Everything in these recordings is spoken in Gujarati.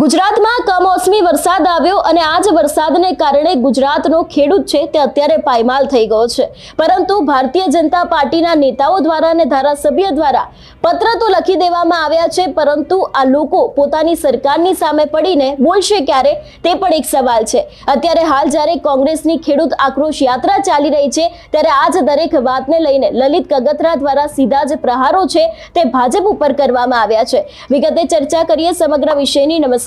ગુજરાતમાં કમોસમી વરસાદ આવ્યો અને આ જ વરસાદને કારણે ગુજરાતનો ખેડૂત છે તે અત્યારે પાયમાલ થઈ ગયો છે. પરંતુ ભારતીય જનતા પાર્ટીના નેતાઓ દ્વારા અને ધારાસભ્ય દ્વારા પત્ર તો લખી દેવામાં આવ્યા છે, પરંતુ આ લોકો પોતાની સરકારની સામે પડીને બોલશે ક્યારે તે પણ એક સવાલ છે. અત્યારે હાલ જ્યારે કોંગ્રેસની ખેડૂત આક્રોશ યાત્રા ચાલી રહી છે, ત્યારે આ જ દરેક વાતને લઈને લલિત કગથરા દ્વારા સીધા જ પ્રહારો છે તે ભાજપ ઉપર કરવામાં આવ્યા છે. વિગતે ચર્ચા કરીએ સમગ્ર વિષયની. નમસ્કાર.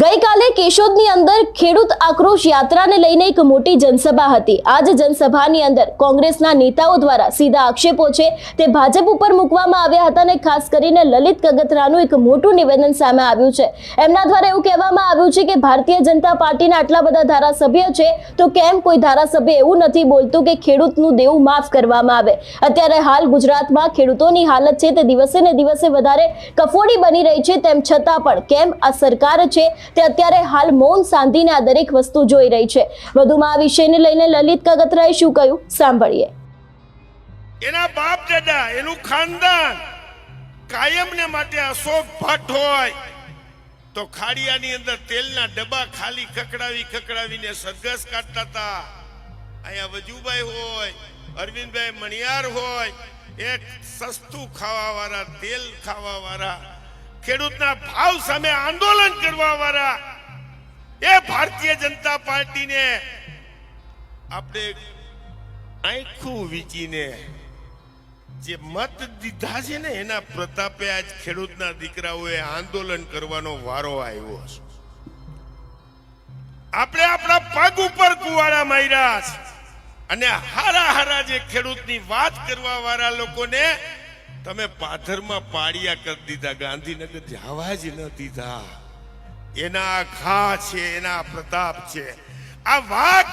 ગઈકાલે કેશોદની અંદર ખેડૂત આક્રોશ યાત્રાને લઈને એક મોટી જનસભા હતી. આ જ જનસભાની અંદર કોંગ્રેસના નેતાઓ દ્વારા સીધા આક્ષેપો છે તે ભાજપ ઉપર મૂકવામાં આવ્યા હતા અને ખાસ કરીને લલિત કગતરાનું એક મોટું નિવેદન સામે આવ્યું છે. એમના દ્વારા એવું કહેવામાં આવ્યું છે કે ભારતીય જનતા પાર્ટીના આટલા બધા ધારાસભ્ય છે, તો કેમ કોઈ ધારાસભ્ય એવું નથી બોલતું કે ખેડૂતનું દેવું માફ કરવામાં આવે? અત્યારે હાલ ગુજરાતમાં ખેડૂતોની હાલત છે તે દિવસે ને દિવસે વધારે કફોડી બની રહી છે, તેમ છતાં પણ કેમ આ સરકાર છે તે અત્યારે હાલ મૌન સાંધીને આ દરેક વસ્તુ જોઈ રહી છે. વધુમાં આ વિષયને લઈને લલિત કગતરાએ શું કહ્યું? સાંભળીએ. એના બાપ દાદા, એનું ખાનદાન કાયમને માટે અશોક ભટ્ટ હોય, તો ખાડિયાની અંદર તેલના ડબ્બા ખાલી કકડાવી કકડાવીને સરઘસ કાઢતા હતા. અહીંયા વજુભાઈ હોય, અરવિંદભાઈ મણિયાર હોય, એક સસ્તું ખાવાવાળા, તેલ ખાવા વાળા ખેડૂતના ભાવ સામે આંદોલન કરવા વાળા એ ભારતીય જનતા પાર્ટીને આપણે આખું વીચીને જે મત દીધા છે ને એના પ્રતાપે આજ ખેડૂતના દીકરાઓએ આંદોલન કરવાનો વારો આવ્યો છે. આપણે આપણા પગ ઉપર કુવાડા માર્યા અને હારા હારા જે ખેડૂતની વાત કરવા વાળા લોકોને તમે પાથરમાં પાળિયા કરી દીધા, ગાંધીનગર જવા જ ન દીધા. એના ખા છે, એના પ્રતાપ છે. આ વાત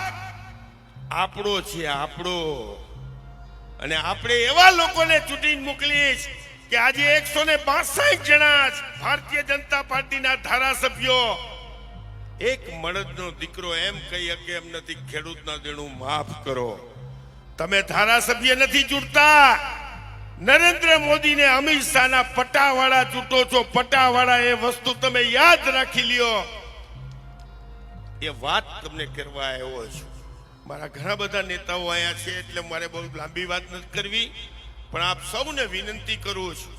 આપણો છે, આપણો. અને આપણે એવા લોકોને ચૂંટીને મોકલીશ કે આજે એકસો ને બાસઠ જણા ભારતીય જનતા પાર્ટીના ધારાસભ્યો. એક મળદનો દીકરો એમ કહી શકે એમ નથી, ખેડૂતના દેણું માફ કરો. તમે ધારાસભ્ય નથી ચૂંટતા. નરેન્દ્ર મોદીને અમિત શાહના પટાવાળા ચૂંટો છો. પટાવાળા એ વસ્તુ તમે યાદ રાખી લ્યો. એ વાત તમને કરવા આવ્યો છું. મારા ઘણા બધા નેતાઓ અહીંયા છે એટલે મારે બહુ લાંબી વાત નથી કરવી. પણ આપ સૌને વિનંતી કરું છું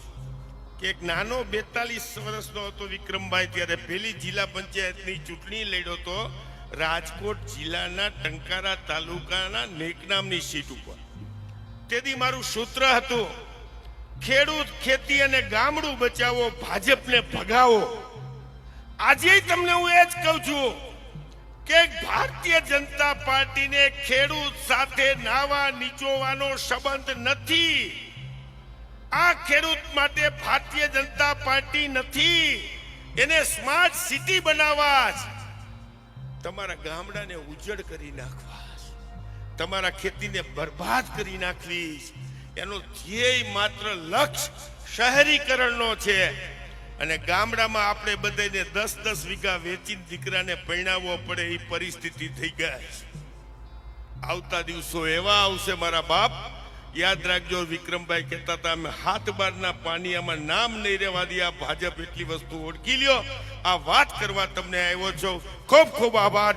કે એક નાનો બેતાલીસ વર્ષનો હતો વિક્રમભાઈ ત્યારે પેલી જિલ્લા પંચાયતની ચૂંટણી લડ્યો હતો. રાજકોટ જિલ્લાના ટંકારા તાલુકાના નેકનામની સીટ ઉપર. તેથી મારું સૂત્ર હતું ખેડૂત ખેતી અને ગામડું બચાવો, ભાજપને ભગાવો. આજે તમને હું એ જ કહું છું કે ભારતીય જનતા પાર્ટીને ખેડૂત સાથે નાવા નીચોવાનો સંબંધ નથી. આ ખેડૂત માટે ભારતીય જનતા પાર્ટી નથી. એને સ્માર્ટ સિટી બનાવવા તમારા ગામડાને ઉજ્જડ કરી નાખવા તમારા ખેતીને બરબાદ કરી નાખવી. એનો ધ્યેય માત્ર લક્ષ્ય શહેરીકરણનો છે. અને ગામડામાં આપણે બધાને દસ દસ વીઘા વેચીને દીકરાને પરણાવવો પડે એ પરિસ્થિતિ થઈ ગઈ. આવતા દિવસો એવા આવશે મારા બાપ. યાદ રાખજો, વિક્રમભાઈ કહેતા હતા, અમે હાથ બારના પાણીયામાં નામ નહીં રહેવા દે આ ભાજપ એટલી વસ્તુ ઓળખી લ્યો. આ વાત કરવા તમને આવ્યો છો. ખૂબ ખૂબ આભાર.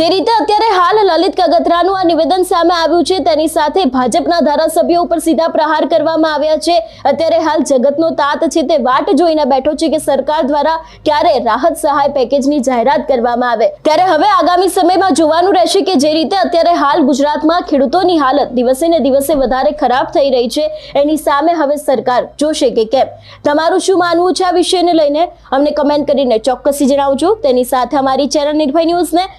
જે રીતે અત્યારે હાલ લલિત કગતરાનું આ નિવેદન સામે આવ્યું છે, તેની સાથે ભાજપના ધારાસભ્યો ઉપર સીધા પ્રહાર કરવામાં આવ્યા છે. અત્યારે હાલ જગતનો તાત છે તે વાટ જોઈને બેઠો છે કે સરકાર દ્વારા ક્યારે રાહત સહાય પેકેજની જાહેરાત કરવામાં આવે. ત્યારે હવે આગામી સમયમાં જોવાનું રહેશે કે જે રીતે અત્યારે હાલ ગુજરાતમાં ખેડૂતોની હાલત દિવસે ને દિવસે વધારે ખરાબ થઈ રહી છે, એની સામે હવે સરકાર જોશે કે કેમ. તમારું શું માનવું છે આ વિષયને લઈને? અમને કમેન્ટ કરીને ચોક્કસથી જણાવજો. તેની સાથે અમારી ચેનલ નિર્ભય ન્યૂઝને